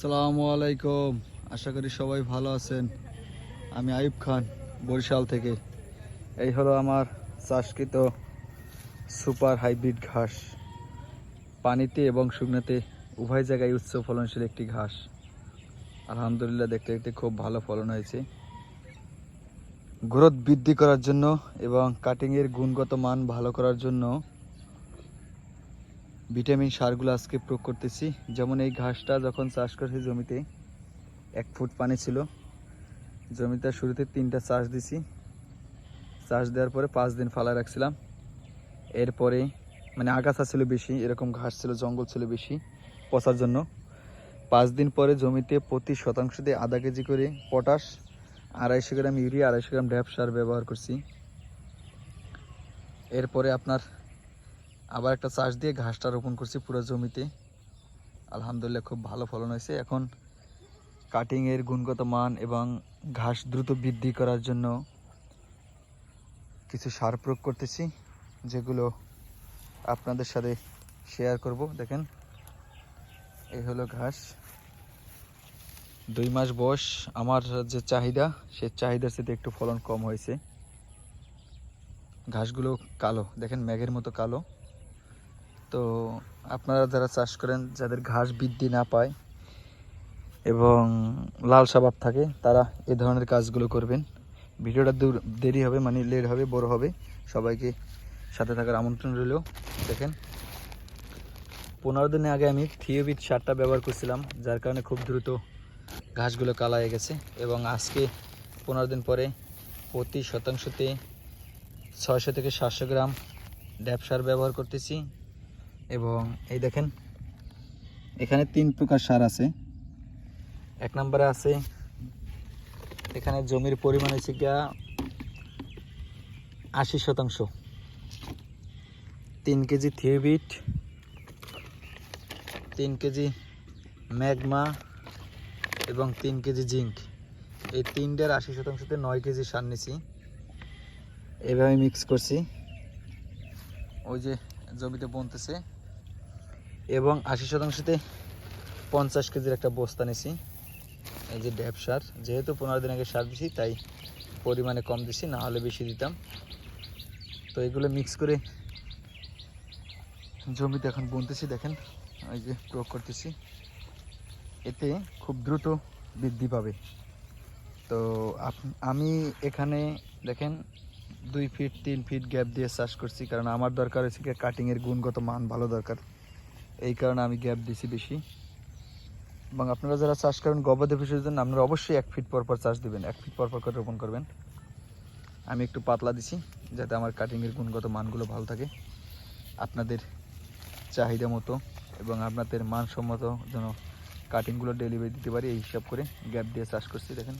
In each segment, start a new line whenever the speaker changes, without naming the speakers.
সালামু আলাইকুম। আশা করি সবাই ভালো আছেন। আমি আইব খান, বরিশাল থেকে। এই হলো আমার চাষকৃত সুপার হাইব্রিড ঘাস। পানিতে এবং শুকনাতে উভয় জায়গায় উচ্চ ফলনশীল একটি ঘাস। আলহামদুলিল্লাহ দেখতে দেখতে খুব ভালো ফলন হয়েছে। গ্রোথ বৃদ্ধি করার জন্য এবং কাটিংয়ের গুণগত মান ভালো করার জন্য ভিটামিন সারগুলো আজকে প্রয়োগ করতেছি। যেমন এই ঘাসটা যখন চাষ করেছি জমিতে, এক ফুট পানি ছিল। জমিতে শুরুতে তিনটা চাষ দিছি। চাষ দেওয়ার পরে পাঁচ দিন ফালা রাখছিলাম। এরপরে মানে আগাছা ছিল বেশি, এরকম ঘাস ছিল, জঙ্গল ছিল বেশি পচার জন্য। পাঁচ দিন পরে জমিতে প্রতি শতাংশতে আধা কেজি করে পটাশ, আড়াইশো গ্রাম ইউরিয়া, আড়াইশো গ্রাম ড্যাপ সার ব্যবহার করছি। এরপরে আপনার আবার একটা চাষ দিয়ে ঘাসটা রোপণ করছি পুরো জমিতে। আলহামদুলিল্লাহ খুব ভালো ফলন হয়েছে। এখন কাটিংয়ের গুণগত মান এবং ঘাস দ্রুত বৃদ্ধি করার জন্য কিছু সার প্রয়োগ করতেছি, যেগুলো আপনাদের সাথে শেয়ার করব। দেখেন, এই হলো ঘাস। দুই মাস বয়স। আমার যে চাহিদা সে চাহিদার সাথে একটু ফলন কম হয়েছে। ঘাসগুলো কালো, দেখেন, মেঘের মতো কালো। তো আপনারা যারা চাষ করেন, যাদের ঘাস বৃদ্ধি না পায় এবং লাল স্বভাব থাকে, তারা এ ধরনের কাজগুলো করবেন। ভিডিওটা দূর, দেরি হবে মানে লেট হবে বড় হবে। সবাইকে সাথে থাকার আমন্ত্রণ রইল। দেখেন, পনেরো দিনে আগে আমি থিওবিট সারটা ব্যবহার করছিলাম, যার কারণে খুব দ্রুত ঘাসগুলো কালা হয়ে গেছে এবং আজকে পনেরো দিন পরে প্রতি শতাংশতে ছয়শো থেকে সাতশো গ্রাম ড্যাপ সার ব্যবহার করতেছি। এবং এই দেখেন এখানে তিন প্রকার সার আছে। এক নম্বরে আছে এখানে জমির পরিমাণ হচ্ছে গিয়া আশি শতাংশ। তিন কেজি থিওবিট তিন কেজি ম্যাগমা এবং তিন কেজি জিঙ্ক। এই তিনটার আশি শতাংশতে নয় কেজি সার নিছি। এভাবে মিক্স করছি। ওই যে জমিতে বনতেছে। এবং আশি শতাংশতে পঞ্চাশ কেজির একটা বস্তা নিছি। এই যে ড্যাব সার, যেহেতু পনেরো দিন আগে সার দিছি, তাই পরিমাণে কম দিছি, না হলে বেশি দিতাম। তো এগুলো মিক্স করে জমিতে এখন বুনতেছি, দেখেন, এই যে প্রয়োগ করতেছি। এতে খুব দ্রুত বৃদ্ধি পাবে। তো আমি এখানে, দেখেন, দুই ফিট তিন ফিট গ্যাপ দিয়ে চাষ করছি, কারণ আমার দরকার হচ্ছে কি কাটিংয়ের গুণগত মান ভালো দরকার। এই কারণে আমি গ্যাপ দিছি বেশি। এবং আপনারা যারা চাষ করেন গবাদি পশুর জন্য, আপনারা অবশ্যই এক ফিট পর পর চাষ দিবেন, এক ফিট পর পর করে রোপণ করবেন। আমি একটু পাতলা দিছি, যাতে আমার কাটিংয়ের গুণগত মানগুলো ভালো থাকে। আপনাদের চাহিদা মতো এবং আপনাদের মানসম্মত যেন কাটিংগুলো ডেলিভারি দিতে পারি, এই হিসাব করে গ্যাপ দিয়ে চাষ করছি, দেখেন।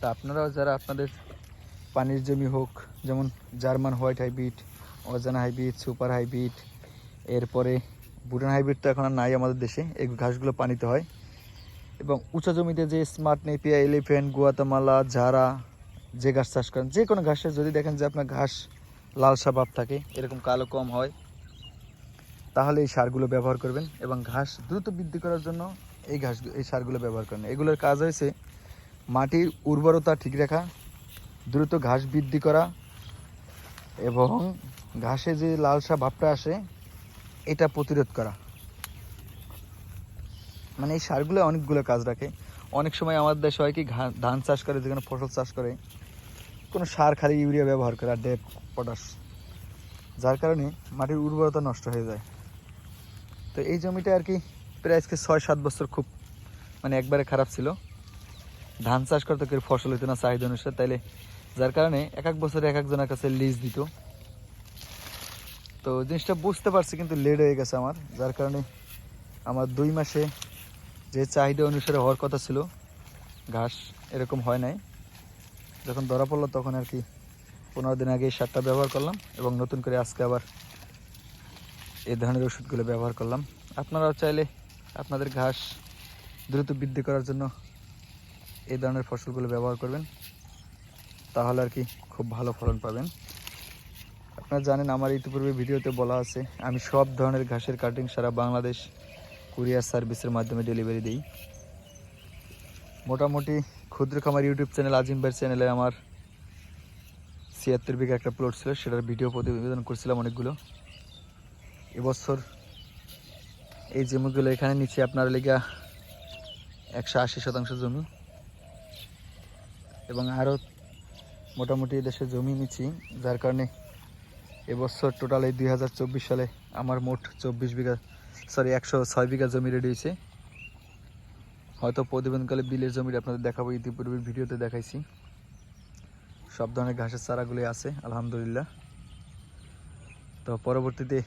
তা আপনারাও যারা আপনাদের পানির জমি হোক, যেমন জার্মান হোয়াইট হাইব্রিড, অজানা হাইব্রিড, সুপার হাইব্রিড এরপরে বুটান হাইব্রিড তো এখন নাই আমাদের দেশে। এই ঘাসগুলো পানিতে হয়। এবং উঁচা জমিতে যে স্মার্ট নেপিয়া, এলিফ্যান্ট, গুয়াতামালা, ঝাড়া, যে ঘাস চাষ করেন, যে কোনো ঘাসে যদি দেখেন যে আপনার ঘাস লালসা ভাব থাকে, এরকম কালো কম হয়, তাহলে এই সারগুলো ব্যবহার করবেন এবং ঘাস দ্রুত বৃদ্ধি করার জন্য এই ঘাস, এই সারগুলো ব্যবহার করেন। এগুলোর কাজ হয়েছে মাটির উর্বরতা ঠিক রাখা, দ্রুত ঘাস বৃদ্ধি করা এবং ঘাসে যে লালসা ভাবটা আসে এটা প্রতিরোধ করা। মানে এই সারগুলো অনেকগুলো কাজ রাখে। অনেক সময় আমাদের দেশে হয় কি ধান চাষ করে, যেখানে ফসল চাষ করে, কোনো সার খালি ইউরিয়া ব্যবহার করে, আর ডেপ পটাশ। যার কারণে মাটির উর্বরতা নষ্ট হয়ে যায়। তো এই জমিটা আর কি, প্রায় আজকে ছয় সাত বছর খুব মানে একবারে খারাপ ছিল। ধান চাষ করতে কেউ ফসল হইতো না, চাহিদা অনুসারে। তাইলে যার কারণে এক এক বছরে এক একজনের কাছে লিজ দিত। তো জিনিসটা বুঝতে পারছি কিন্তু লেট হয়ে গেছে আমার, যার কারণে আমার দুই মাসে যে চাহিদা অনুসারে হওয়ার কথা ছিল, ঘাস এরকম হয় নাই। যখন ধরা পড়ল তখন আর কি পনেরো দিন আগে সারটা ব্যবহার করলাম এবং নতুন করে আজকে আবার এই ধরনের ওষুধগুলো ব্যবহার করলাম। আপনারাও চাইলে আপনাদের ঘাস দ্রুত বৃদ্ধি করার জন্য এই ধরনের ফসলগুলো ব্যবহার করবেন, তাহলে আর কি খুব ভালো ফলন পাবেন। আপনারা জানেন আমার ইতিপূর্বে ভিডিওতে বলা আছে, আমি সব ধরনের ঘাসের কাটিং সারা বাংলাদেশ কুরিয়ার সার্ভিসের মাধ্যমে ডেলিভারি দিই। মোটামুটি ক্ষুদ্র খামার ইউটিউব চ্যানেল আজিম ভাইয়ের চ্যানেলে আমার ছিয়াত্তর বিঘা একটা প্লট ছিল, সেটার ভিডিও প্রতিবেদন করছিলাম অনেকগুলো। এবছর এই জমিগুলো এখানে নিচে আপনার লেগা একশো আশি শতাংশ জমি। এবং আরও মোটামুটি দেশে জমি নিচ্ছি, যার কারণে এবছর টোটাল এই দুই হাজার চব্বিশ সালে আমার মোট চব্বিশ বিঘা সরি একশো ছয় বিঘা জমি রেডি হয়েছে। হয়তো প্রতিবেদনকালে বিলের জমিটা আপনাদের দেখাবো ইতিপূর্বের ভিডিওতে দেখাইছি। সব ধরনের ঘাসের চারাগুলি আছে, আলহামদুলিল্লাহ। তো পরবর্তীতে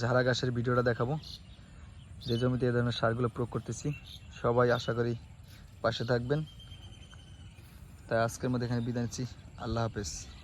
ঝাড়া ঘাসের ভিডিওটা দেখাবো। যে জমিতে এ ধরনের সারগুলো প্রয়োগ করতেছি, সবাই আশা করি পাশে থাকবেন। তাই আজকের মধ্যে এখানে বিদায় নিচ্ছি। আল্লাহ হাফেজ।